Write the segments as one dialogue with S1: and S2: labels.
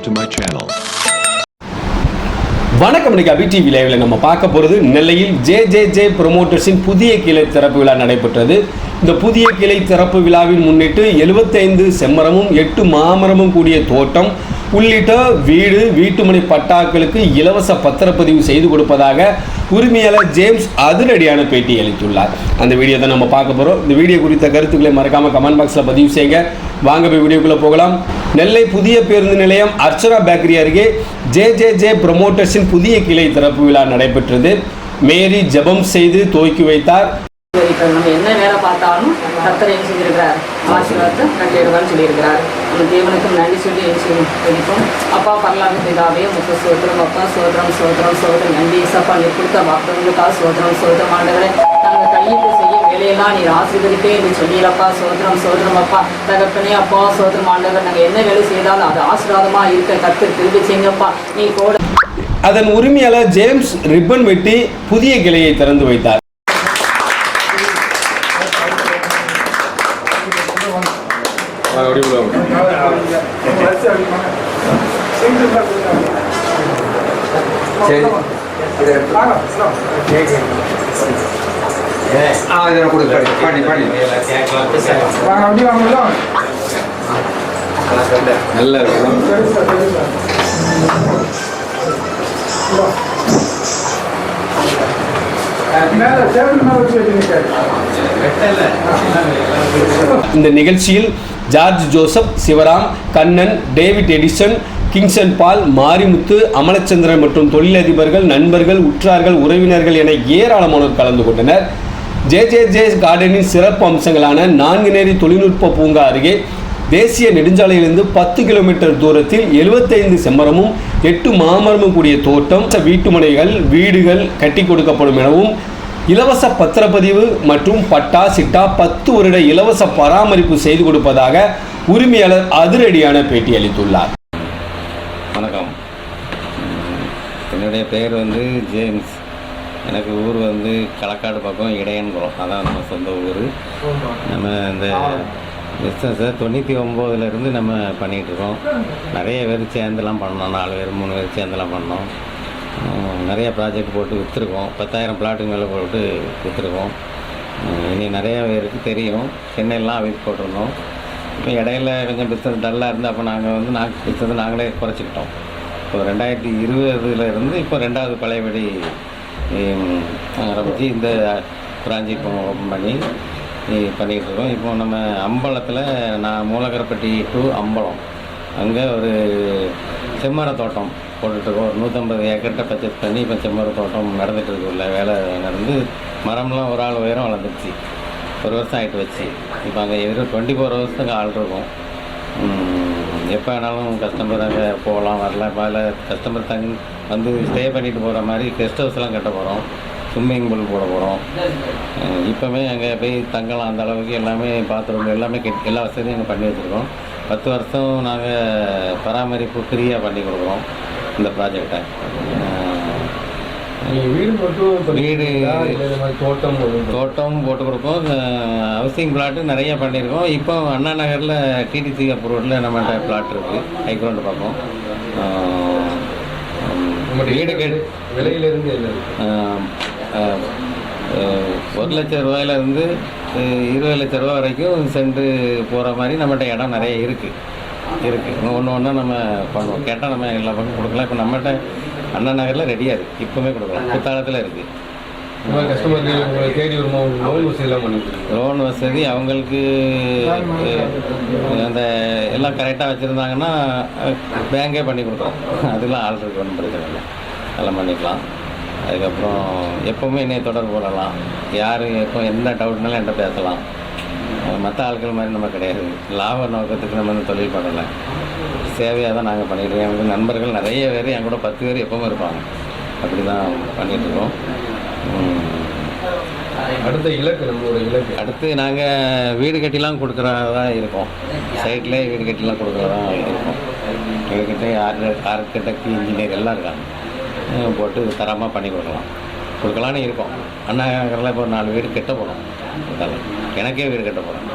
S1: subscribe to my channel.
S2: வணக்கம் இன்னைக்கு அபி TV லைவ்ல நம்ம பார்க்க போகிறது நெல்லையில் ஜே ஜே ஜே ப்ரொமோட்டர்ஸின் புதிய கிளை திறப்பு விழா நடைபெற்றது இந்த புதிய கிளை திறப்பு விழாவின் முன்னிட்டு 75 செம்மரமும் எட்டு மாமரமும் கூடிய தோட்டம் உள்ளிட்ட வீடு வீட்டுமனை பட்டாக்களுக்கு இலவச பத்திரப்பதிவு செய்து கொடுப்பதாக உரிமையாளர் ஜேம்ஸ் அதிரடியான பேட்டி அளித்துள்ளார். அந்த வீடியோ தான் நம்ம பார்க்க போகிறோம் இந்த வீடியோ குறித்த கருத்துக்களை மறக்காம கமெண்ட் பாக்ஸில் பதிவு செய்யுங்க வாங்க போய் வீடியோக்குள்ளே போகலாம். நெல்லை புதிய பேருந்து நிலையம் அர்ச்சனா பேக்கரி அருகே ஜே ஜே ஜே ப்ரொமோட்டர்ஸின் புதிய கிளை திறப்பு விழா நடைபெற்றது. மேரி ஜெபம் செய்து துவக்கி வைத்தார்.
S3: நம்ம என்ன வேலை பார்த்தாலும் கர்த்தர் என்ன செஞ்சிருக்கிறார் ஆசீர்வாதத்தை கட்டிடுவான்னு சொல்லியிருக்கிறார். நம்ம தேவனுக்கு நன்றி சொல்லி என்ன செய்யும் அப்பா பரலாக பிதாவே முக்க சோத்திரம் அப்பா சோதரம் சோதரம் சோதரம் நன்றி சப்பா நீ கொடுத்த பக்தர்களுக்காக சோதரம் சோதரம் ஆண்டவரே நாங்கள் கையிட்டு செய்ய வேலையெல்லாம் நீர் ஆசீர்வதிப்பே என்று சொல்லிடப்பா சோதரம் சோதரம் அப்பா. தகப்பனே அப்பா சோதரம் ஆண்டவர் நாங்கள் என்ன வேலை செய்தாலும் அது ஆசீர்வாதமாக இருக்க கர்த்தர் திருப்பி செய்யுங்கப்பா. நீ கூட
S2: அதன் உரிமையாளர் ஜேம்ஸ் ரிப்பன் வெட்டி புதிய கிளையை திறந்து வைத்தார்.
S4: ஆ இதில் கொடு பாடி பாடி வாங்க
S2: நல்ல
S4: வச்சுருக்காரு
S2: இந்த நிகழ்ச்சியில் George Joseph Sivaram Kannan David Edison Kingson Paul Marimuthu Amalachandran மற்றும் தொழிலதிபர்கள் நண்பர்கள் உற்றார்கள் உறவினர்கள் என ஏராளமானோர் கலந்து கொண்டனர். ஜே ஜே ஜே கார்டனின் சிறப்பு அம்சங்களான நான்குநேரி தொழில்நுட்ப பூங்கா அருகே தேசிய நெடுஞ்சாலையிலிருந்து பத்து கிலோமீட்டர் தூரத்தில் 75 செம்மரமும் எட்டு மாமரமும் கூடிய தோட்டம் வீட்டுமனைகள் வீடுகள் கட்டி கொடுக்கப்படும் எனவும் இலவச பத்திரப்பதிவு மற்றும் பட்டா சிட்டா பத்து வருட இலவச பராமரிப்பு செய்து கொடுப்பதாக உரிமையாளர் அதிரடியான பேட்டி அளித்துள்ளார்.
S5: வணக்கம். என்னுடைய பெயர் வந்து ஜேம்ஸ். எனக்கு ஊர் வந்து களக்காடு பக்கம் இடையன்குளம் அதான் நம்ம சொந்த ஊர். நம்ம இந்த பிஸ்னஸை தொண்ணூற்றி ஒம்போதுலேருந்து நம்ம பண்ணிகிட்ருக்கோம் நிறைய பேர் சேர்ந்துலாம் பண்ணோம். நாலு பேர் மூணு பேர் சேர்ந்துலாம் பண்ணோம். நிறைய ப்ராஜெக்ட் போட்டு விற்றுருக்கோம் பத்தாயிரம் பிளாட்டுக்கு மேலே போட்டு விற்றுருக்கோம் இனி நிறைய பேருக்கு தெரியும். சென்னையெல்லாம் வீட்டு போட்டிருந்தோம். இப்போ இடையில கொஞ்சம் பிஸ்னஸ் டல்லாக இருந்து அப்போ நாங்கள் வந்து நாங்கள் பிஸ்னஸ் நாங்களே குறைச்சிக்கிட்டோம். இப்போ ரெண்டாயிரத்தி இருபதுல இருந்து இப்போ ரெண்டாவது பழையபடி ஆரம்பித்து இந்த பிராஞ்சி இப்போ ஓப்பன் பண்ணி பண்ணிகிட்ருக்கோம் இப்போ நம்ம அம்பலத்தில் நான் மூலகரப்பட்டி டு அம்பலம். அங்கே ஒரு செம்மர தோட்டம் போட்டுட்ருக்கோம் ஒரு நூற்றம்பது ஏக்கர்கிட்ட பர்ச்சேஸ் பண்ணி இப்போ செம்மர தோட்டம் நடந்துட்டு இருக்குல்ல வேலை நடந்து மரம்லாம் ஒரு ஆள் உயரம் வளர்ந்துருச்சு. ஒரு வருஷம் ஆகிட்டு வச்சு இப்போ அங்கே எதிரும் டுவெண்ட்டி ஃபோர் ஹவர்ஸுக்கு ஆள் இருக்கும். எப்போ வேணாலும் கஸ்டமர் அங்கே போகலாம் வரலாம் இப்போ அதில் கஸ்டமர் தங்கி வந்து ஸ்டே பண்ணிட்டு போகிற மாதிரி கெஸ்ட் ஹவுஸ்லாம் கட்ட போகிறோம் ஸ்விம்மிங் பூல் போட போகிறோம் இப்போவே அங்கே போய் தங்கலாம். அந்த அளவுக்கு எல்லாமே பாத்ரூம் எல்லாமே கெட் எல்லா வசதியும் அங்கே பண்ணி வச்சுருக்கோம். பத்து வருஷம் நாங்கள் பராமரிப்பு ஃப்ரீயாக பண்ணி கொடுக்குறோம். இந்த ப்ராஜெக்டை
S6: வீடு மட்டும்
S5: வீடு
S6: தோட்டம்
S5: தோட்டம் போட்டு கொடுப்போம். ஹவுசிங் பிளாட்டு நிறைய பண்ணியிருக்கோம் இப்போ அண்ணா நகரில் டிடிசி அப்ரூவ்டில் நம்மகிட்ட பிளாட் இருக்குது ஹைக்ரௌண்டு பார்ப்போம். வீடு கேட்
S6: விலையிலிருந்து
S5: ஒரு லட்சம் ரூபாயிலேருந்து இருபது லட்ச ரூபா வரைக்கும் சென்று போகிற மாதிரி நம்மகிட்ட இடம் நிறைய இருக்குது இருக்குது ஒன்று ஒன்றா நம்ம பண்ணுவோம். கேட்டால் நம்ம எல்லா பக்கம் கொடுக்கலாம். இப்போ நம்மகிட்ட அண்ணா நகரில் ரெடியாக இருக்குது இப்போவுமே கொடுக்கலாம். குத்தாலத்தில் இருக்குது
S6: லோன்
S5: வசதி அவங்களுக்கு அந்த எல்லாம் கரெக்டாக வச்சுருந்தாங்கன்னா பேங்கே பண்ணி கொடுக்குறோம் அதெல்லாம் இருக்கு. ஒன்றும் பிரச்சனை இல்லை. அதெல்லாம் பண்ணிக்கலாம். அதுக்கப்புறம் எப்போவுமே என்னை தொடர்பு கொள்ளலாம் யார் எப்போ என்ன டவுட்னாலும் என்கிட்ட பேசலாம். மற்ற ஆட்கள் மாதிரி நம்ம கிடையாது. லாப நோக்கத்துக்கு நம்ம வந்து தொழில் பண்ணலை சேவையாக தான் நாங்கள் பண்ணிகிட்ருக்கோம் எனக்கு நண்பர்கள் நிறைய பேர் என் கூட பத்து பேர் எப்பவும் இருப்பாங்க. அப்படி தான் பண்ணிகிட்ருக்கோம்
S6: அடுத்த இலக்கு நம்மளோட இலக்கு.
S5: அடுத்து நாங்கள் வீடு கட்டிலாம் கொடுக்குறதா இருக்கோம். சைட்லேயே வீடு கட்டிலாம் கொடுக்குறதா இருக்கோம். வீடு கட்டி ஆர்க ஆர்கிடெக்ட் இன்ஜினியர் எல்லாம் இருக்காங்க. போட்டு தரமாக பண்ணி கொடுக்கலாம். கொடுக்கலான்னு இருக்கோம். அண்ணா நகரில் இப்போ ஒரு நாலு வீடு கெட்ட போகிறோம் எனக்கே வீடு கெட்ட போகிறோம்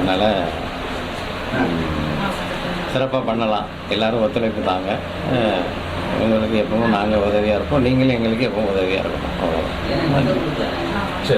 S5: அதனால் சிறப்பாக பண்ணலாம். எல்லோரும் ஒத்துழைப்பு தாங்க. எங்களுக்கு உங்களுக்கு எப்பவும் நாங்கள் உதவியாக இருப்போம். நீங்களும் எங்களுக்கு எப்பவும் உதவியாக இருக்கணும். அவ்வளோதான் நன்றி.
S6: சரி.